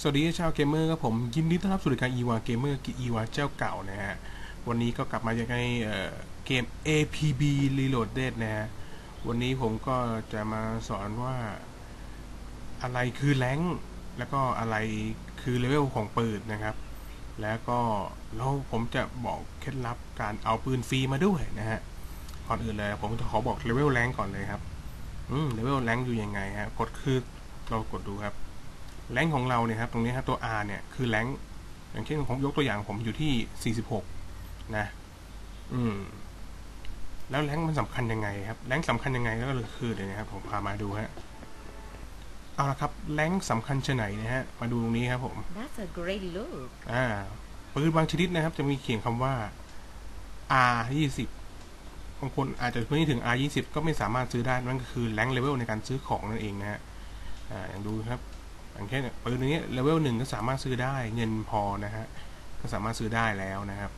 สวัสดีชาวเกมเมอร์ครับผมยินดีต้อนรับสู่รายการ EVA Gamer กิ EVA เจ้าเก่านะฮะ วันนี้ก็กลับมาในเอ่อเกม APB Reloaded นะฮะ วันนี้ผมก็จะมาสอนว่าอะไรคือแรงแล้วก็อะไรคือเลเวลของปืนนะครับ แล้วก็แล้วผมจะบอกเคล็ดลับการเอาปืนฟรีมาด้วยนะฮะก่อนอื่นเลยผมจะขอบอกเลเวลแรงก่อนเลยครับ อืมเลเวลแรงอยู่ยังไงฮะกดคือเรากดดูครับ แรงของเราเนี่ยครับตรงนี้ครับตัว R เนี่ยคือแรงอย่างเช่นผมยกตัวอย่างผมอยู่ที่ 46 นะ อืม แล้วแรงมันสำคัญยังไงครับแรงสำคัญยังไงก็คือเลยนะครับ ผมพามาดูฮะเอาละครับแรงสำคัญชะไหนนะฮะมาดูตรงนี้ครับผม That's a great look. อ่าปืนบางชนิดนะครับ จะมีเขียนคำว่า R 20บางคนอาจจะไม่ถึง R 20ก็ไม่สามารถซื้อได้นั่นก็คือแรงเลเวลในการซื้อของนั่นเองนะฮะอ่าอย่างดูครับ อย่างเช่นปืนนี้เลเวลหนึ่งก็สามารถซื้อได้เงินพอนะฮะก็สามารถซื้อได้แล้วนะครับ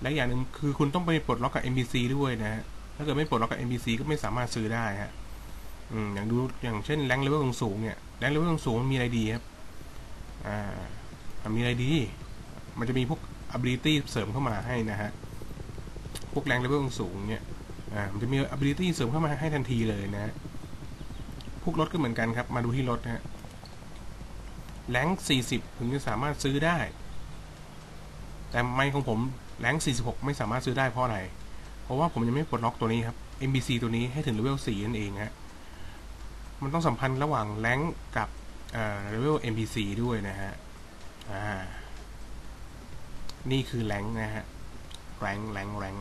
และอย่างหนึ่งคือคุณต้องไปปลดล็อกกับ NPC ด้วยนะฮะถ้าเกิดไม่ปลดล็อกกับ NPC ก็ไม่สามารถซื้อได้ฮะอืมอย่างดูอย่างเช่นแรงเลเวลสูงเนี่ยแรงเลเวลสูงมันมีอะไรดีครับอ่ามันมีอะไรดี มันจะมีพวก ability เสริมเข้ามาให้นะฮะพวกแรงเลเวลสูงเนี่ยอ่ามันจะมี ability เสริมเข้ามาให้ทันทีเลยนะฮะพวกรถก็เหมือนกันครับ มาดูที่รถนะฮะ แรง40 ถึงจะสามารถซื้อได้ แต่ไมค์ของผมแรง46 ไม่สามารถซื้อได้เพราะอะไร เพราะว่าผมยังไม่ปลดล็อกตัวนี้ครับ MBC ตัวนี้ให้ถึงเลเวล4นั่นเองฮะ มันต้องสัมพันธ์ระหว่างแรงกับเอ่อเลเวล MBC ด้วยนะฮะ อ่า นี่คือแรงนะฮะแรงแรงแรง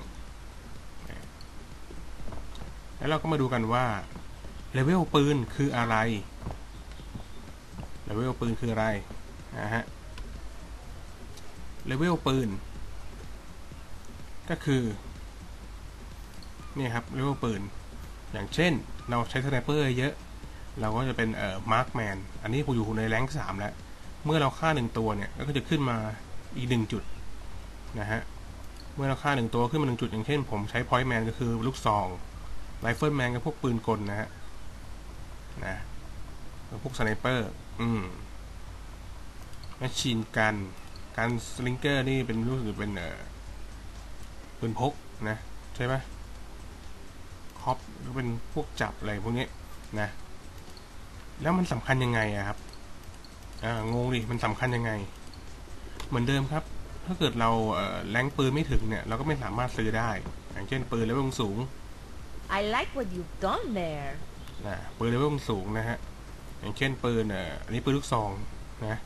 แล้วเราก็มาดูกันว่าเลเวลปืนคืออะไร เลเวลปืนคืออะไรนะฮะเลเวลปืน ก็คือนี่ครับเลเวลปืน อย่างเช่น เราใช้สไนเปอร์เยอะ เราก็จะเป็นเอ่อมาร์คแมนอันนี้ผมอยู่ในแรงค์สามแล้ว เมื่อเราฆ่าหนึ่งตัวเนี่ย ก็จะขึ้นมาอีกหนึ่งจุดนะฮะเมื่อเราฆ่าหนึ่งตัวขึ้นมาหนึ่งจุดอย่างเช่น ผมใช้พอยต์แมนก็คือลูกซองไรเฟิลแมนก็พวกปืนกลนะฮะนะ พวกสไนเปอร์ อืมแมชชีนกันการสลิงเกอร์นี่เป็นรู้สึกเป็นเอ่อปืนพกนะ ใช่ไหมคอปก็เป็นพวกจับอะไรพวกนี้นะ แล้วมันสำคัญยังไงอะครับอ่างงดิมันสำคัญยังไง เหมือนเดิมครับ ถ้าเกิดเราเอ่อแรงปืนไม่ถึงเนี่ย เราก็ไม่สามารถซื้อได้ อย่างเช่นปืนเลเวลสูง I like what you've done there. นะปืนเลเวลสูงนะฮะ อย่างเช่นปืนอันนี้ปืนลูกซองนะ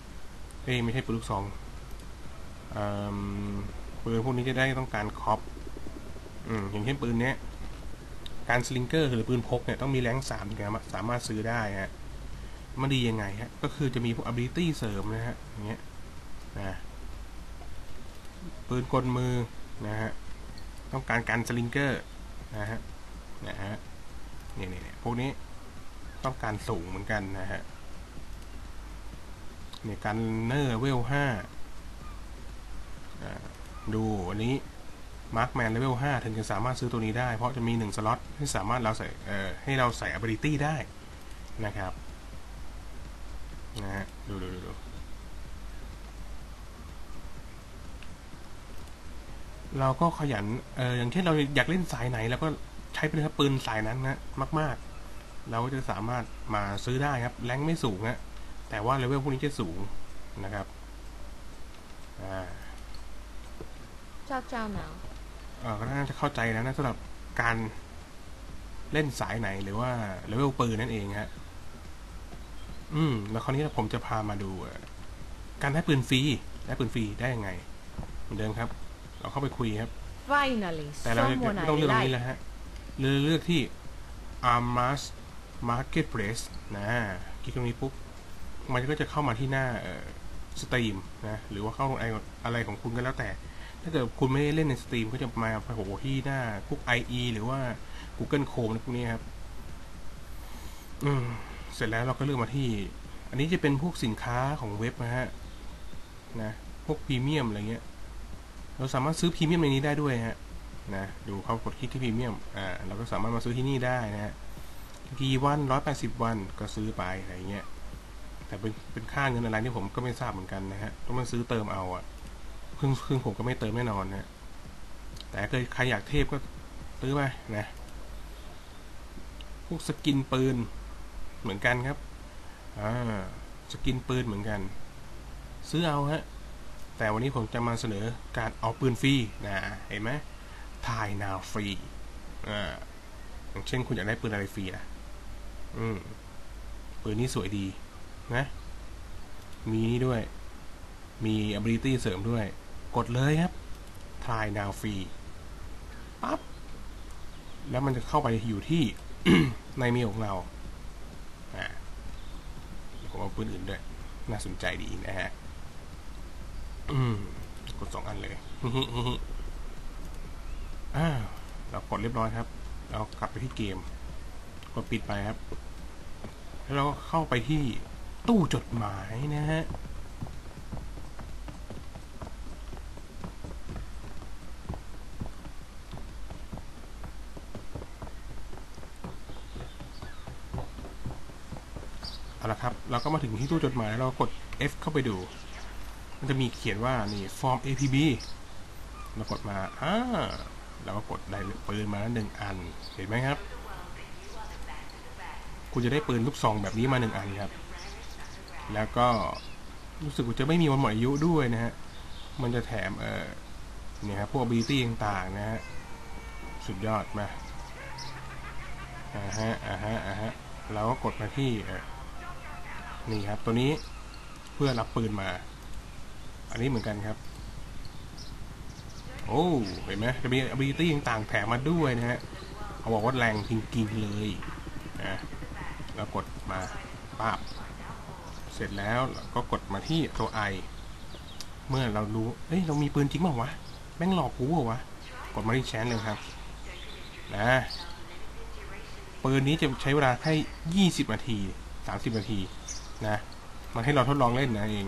เอ้ไม่ใช่ปืนลูกซองอปืนพวกนี้จะได้ต้องการคอปอืมอย่างเช่นปืนเนี้ยการสลิงเกอร์หรือปืนพกเนี่ยต้องมีแรงสามถึงจะสามารถซื้อได้ฮะมันดียังไงฮะ ก็คือจะมีพวก ability เสริมนะฮะ อย่างเงี้ยนะปืนกลมือนะฮะ ต้องการการสลิงเกอร์นะฮะ นะฮะเนี่ยเนี่ยพวกนี้ ต้องการสูงเหมือนกันนะฮะเนี่ยกันเนอร์เวลห้าดูอันนี้มาร์คแมนเลเวลห้าถึงจะสามารถซื้อตัวนี้ได้ เพราะจะมีหนึ่งสล็อตที่สามารถเราใส่เอ่อให้เราใส่ ability ได้นะครับนะฮะดูดูดูดูเราก็ขยันเอออย่างเช่นเราอยากเล่นสายไหนเราก็ใช้เป็นปืนสายนั้นนะมาก ๆ เราก็จะสามารถมาซื้อได้ครับแรงไม่สูงนะแต่ว่าเลเวลพวกนี้จะสูงนะครับอ่า Ciao, ciao now. เออก็น่าจะเข้าใจแล้วนะสำหรับการเล่นสายไหนหรือว่าเลเวลปืนนั่นเองฮะอืม แล้วคราวนี้ผมจะพามาดูเอ่อการได้ปืนฟรีได้ปืนฟรีได้ยังไง เหมือนเดิมครับ เราเข้าไปคุยครับ Finally, แต่เราจะ someone ไม่ I ต้องเลือกตรงนี้ like. แล้วฮะเลือกเลือกที่ Armas Marketplace นะคลิกตรงนี้ปุ๊บ มันก็จะเข้ามาที่หน้าสตรีมนะหรือว่าเข้าไออะไรของคุณก็แล้วแต่ ถ้าเกิดคุณไม่ได้เล่นในสตรีมก็จะมาโผล่ที่หน้าพวก IE หรือว่า Google Chrome อะไรพวกนี้ครับอืมเสร็จแล้วเราก็เลือกมาที่ อันนี้จะเป็นพวกสินค้าของเว็บนะฮะนะพวกพรีเมียมอะไรเงี้ย เราสามารถซื้อพรีเมียมในนี้ได้ด้วยฮะนะดูเขากดคลิกที่พรีเมียมอ่าเราก็สามารถมาซื้อที่นี่ได้นะฮะ กี่วันร้อยแปดสิบวันก็ซื้อไปอะไรเงี้ย แต่เป็นเป็นค่าเงินอะไรที่ผมก็ไม่ทราบเหมือนกันนะฮะต้องมาซื้อเติมเอาอะครึ่งครึ่งผมก็ไม่เติมแน่นอนนะแต่เคยใครอยากเทพก็ซื้อไปนะ พวกสกินปืนเหมือนกันครับ อ่า สกินปืนเหมือนกัน ซื้อเอาฮะ แต่วันนี้ผมจะมาเสนอการเอาปืนฟรีนะ เห็นไหมทายนาวฟรี อ่า อย่างเช่นคุณอยากได้ปืนอะไรฟรีล่ะ อืมปืนนี้สวยดี นะ มีนี่ด้วย มี ability เสริมด้วย กดเลยครับ try now free ปั๊บ แล้วมันจะเข้าไปอยู่ที่ ในเมลของเรา อ่าเดี๋ยวผมเอาปืนอื่นด้วย น่าสนใจดีนะฮะ กดสองอันเลยอ่าเรากดเรียบร้อยครับ เรากลับไปที่เกม กดปิดไปครับ แล้วเราก็เข้าไปที่ตู้จดหมายนะฮะเอาละครับ เราก็มาถึงที่ตู้จดหมายแล้วเรากด F เข้าไปดู มันจะมีเขียนว่านี่ form APB เรากดมาอ่าเราก็กดได้ปืนมาหนึ่งอัน เห็นไหมครับ คุณจะได้ปืนลูกซองแบบนี้มาหนึ่งอันครับ แล้วก็รู้สึกว่าจะไม่มีวันหมดอายุด้วยนะฮะ มันจะแถมเออเนี่ยครับพวก ability ต่างๆนะฮะ สุดยอดมาอ่าฮะอ่าฮะอ่าฮะเราก็กดมาที่นี่ครับ ตัวนี้เพื่อรับปืนมา อันนี้เหมือนกันครับ โอ้เห็นไหมจะมี ability ต่างๆแถมมาด้วยนะฮะเขาบอกว่าแรงจริงๆเลยนะ แล้วกดมาปับเสร็จแล้วเราก็กดมาที่ตัว I เมื่อเรารู้เฮ้ยเรามีปืนจริงเปล่าวะแม่งหลอกกูเปล่าวะกดมาที่แชนเลยครับนะปืนนี้จะใช้เวลาแค่20 นาที 30 นาทีนะมันให้เราทดลองเล่นนะเอง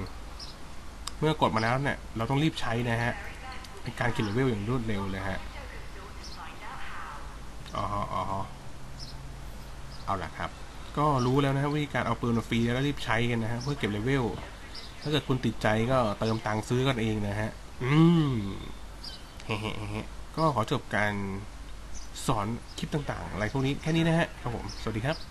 เมื่อกดมาแล้วเนี่ย เราต้องรีบใช้นะฮะเป็นการกินเลเวลอย่างรวดเร็วเลยฮะอ๋ออ๋อเอาล่ะครับ ก็รู้แล้วนะฮะวิธีการเอาปืนมาฟรีแล้วรีบใช้กันนะฮะเพื่อเก็บเลเวล ถ้าเกิดคุณติดใจก็เติมตังค์ซื้อกันเองนะฮะ อืมเฮ้ก็ขอจบการสอนคลิปต่างๆ อะไรพวกนี้แค่นี้นะฮะครับผม สวัสดีครับ